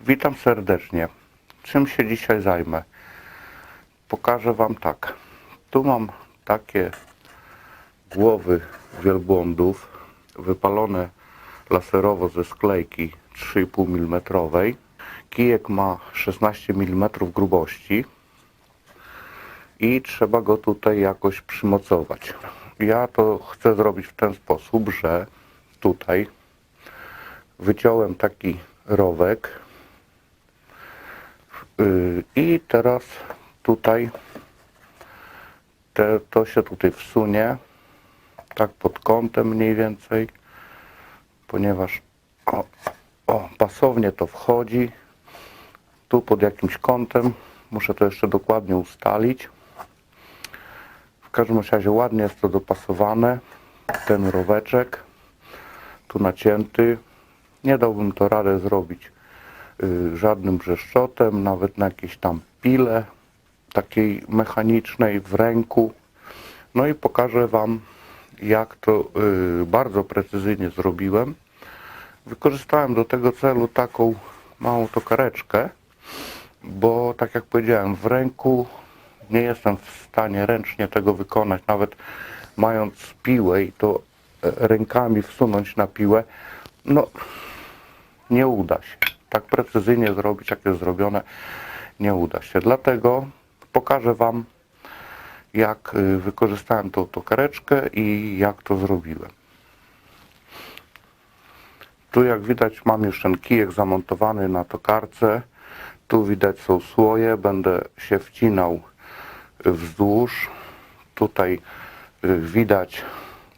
Witam serdecznie. Czym się dzisiaj zajmę? Pokażę Wam tak. Tu mam takie głowy wielbłądów wypalone laserowo ze sklejki 3,5 mm. Kijek ma 16 mm grubości i trzeba go tutaj jakoś przymocować. Ja to chcę zrobić w ten sposób, że tutaj wyciąłem taki rowek i teraz tutaj te, to się tutaj wsunie tak pod kątem mniej więcej ponieważ o, o, pasownie to wchodzi tu pod jakimś kątem. Muszę to jeszcze dokładnie ustalić. W każdym razie ładnie jest to dopasowane ten roweczek tu nacięty. Nie dałbym to radę zrobić żadnym brzeszczotem, nawet na jakiejś tam pile takiej mechanicznej w ręku. No i pokażę Wam, jak to y, bardzo precyzyjnie zrobiłem. Wykorzystałem do tego celu taką małą tokareczkę, bo tak jak powiedziałem, w ręku nie jestem w stanie ręcznie tego wykonać, nawet mając piłę i to e, rękami wsunąć na piłę, no nie uda się. Tak precyzyjnie zrobić, jak jest zrobione, nie uda się. Dlatego pokażę Wam, jak y, wykorzystałem tą tokareczkę i jak to zrobiłem. Tu jak widać mam już ten kijek zamontowany na tokarce. Tu widać są słoje. Będę się wcinał wzdłuż. Tutaj y, widać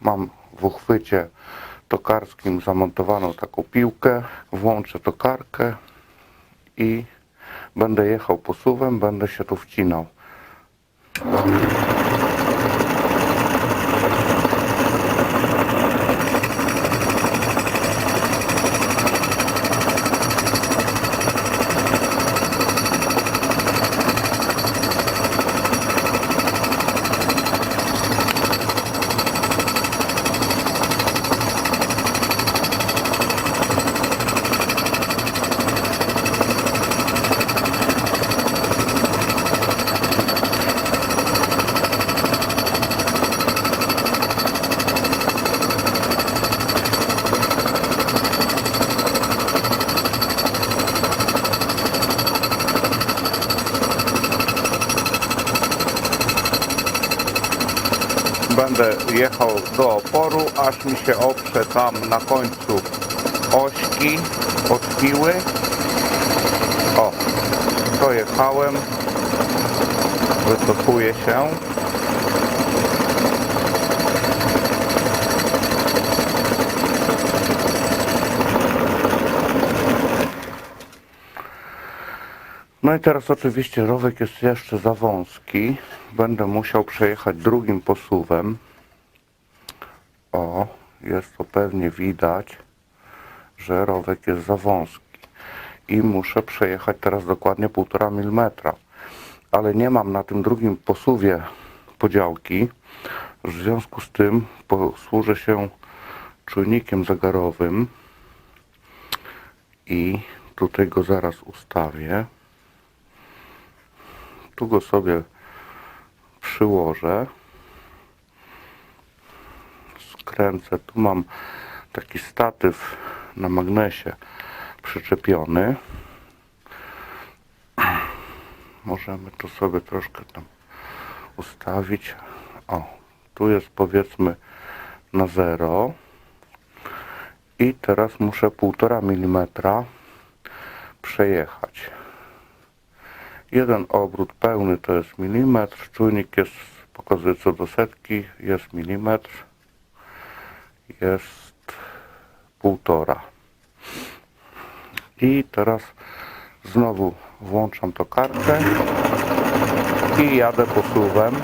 mam w uchwycie tokarskim zamontowaną taką piłkę. Włączę tokarkę i będę jechał posuwem, będę się tu wcinał. Będę jechał do oporu, aż mi się oprze tam na końcu ośki od piły. O, dojechałem. Wycofuję się. No i teraz oczywiście rowek jest jeszcze za wąski. Będę musiał przejechać drugim posuwem. O, jest to pewnie widać, że rowek jest za wąski. I muszę przejechać teraz dokładnie 1,5 mm. Ale nie mam na tym drugim posuwie podziałki. W związku z tym posłużę się czujnikiem zegarowym. I tutaj go zaraz ustawię tu go sobie przyłożę. Skręcę. Tu mam taki statyw na magnesie przyczepiony. Możemy to sobie troszkę tam ustawić. O tu jest powiedzmy na 0 i teraz muszę 1,5 mm przejechać Jeden obrót pełny to jest milimetr, czujnik jest, pokazuje co do setki, jest milimetr, jest półtora. I teraz znowu włączam to kartę i jadę posuwem.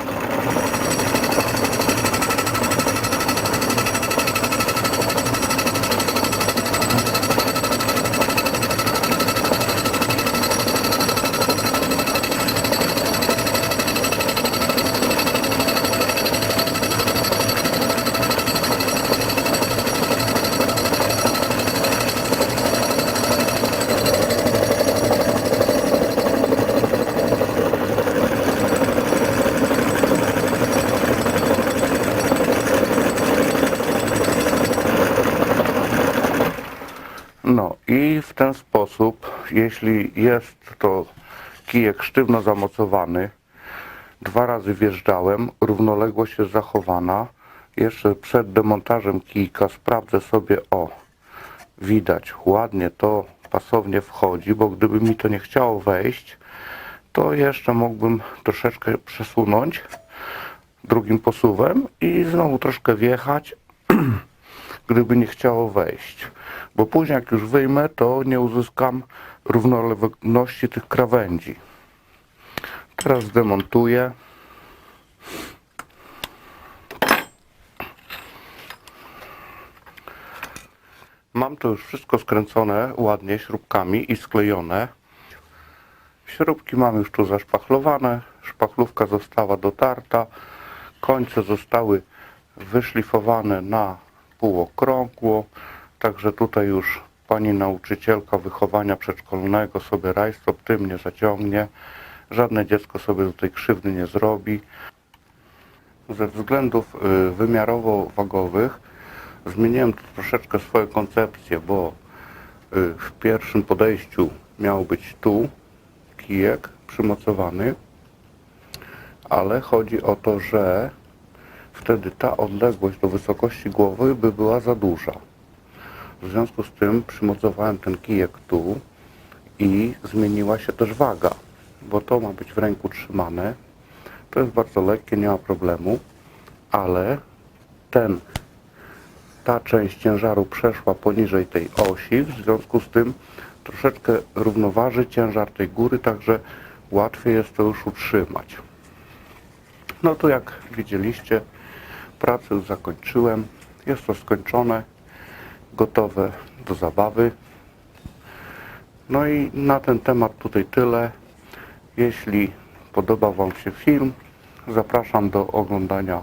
No i w ten sposób, jeśli jest to kijek sztywno zamocowany, dwa razy wjeżdżałem, równoległość jest zachowana. Jeszcze przed demontażem kijka sprawdzę sobie, o, widać, ładnie to pasownie wchodzi, bo gdyby mi to nie chciało wejść, to jeszcze mógłbym troszeczkę przesunąć drugim posuwem i znowu troszkę wjechać, gdyby nie chciało wejść. Bo później jak już wyjmę, to nie uzyskam równoległości tych krawędzi. Teraz zdemontuję. Mam to już wszystko skręcone ładnie śrubkami i sklejone. Śrubki mam już tu zaszpachlowane, szpachlówka została dotarta, końce zostały wyszlifowane na półokrągło, także tutaj już pani nauczycielka wychowania przedszkolnego sobie rajstop tym nie zaciągnie, żadne dziecko sobie tutaj krzywdy nie zrobi. Ze względów y, wymiarowo-wagowych zmieniłem troszeczkę swoją koncepcję, bo y, w pierwszym podejściu miał być tu kijek przymocowany, ale chodzi o to, że wtedy ta odległość do wysokości głowy by była za duża. W związku z tym przymocowałem ten kijek tu i zmieniła się też waga, bo to ma być w ręku trzymane. To jest bardzo lekkie, nie ma problemu, ale ten ta część ciężaru przeszła poniżej tej osi, w związku z tym troszeczkę równoważy ciężar tej góry, także łatwiej jest to już utrzymać. No tu jak widzieliście, pracę już zakończyłem. Jest to skończone, gotowe do zabawy. No i na ten temat tutaj tyle. Jeśli podobał Wam się film, zapraszam do oglądania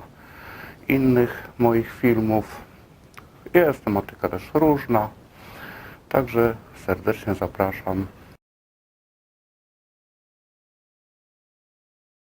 innych moich filmów. Jest tematyka też różna, także serdecznie zapraszam.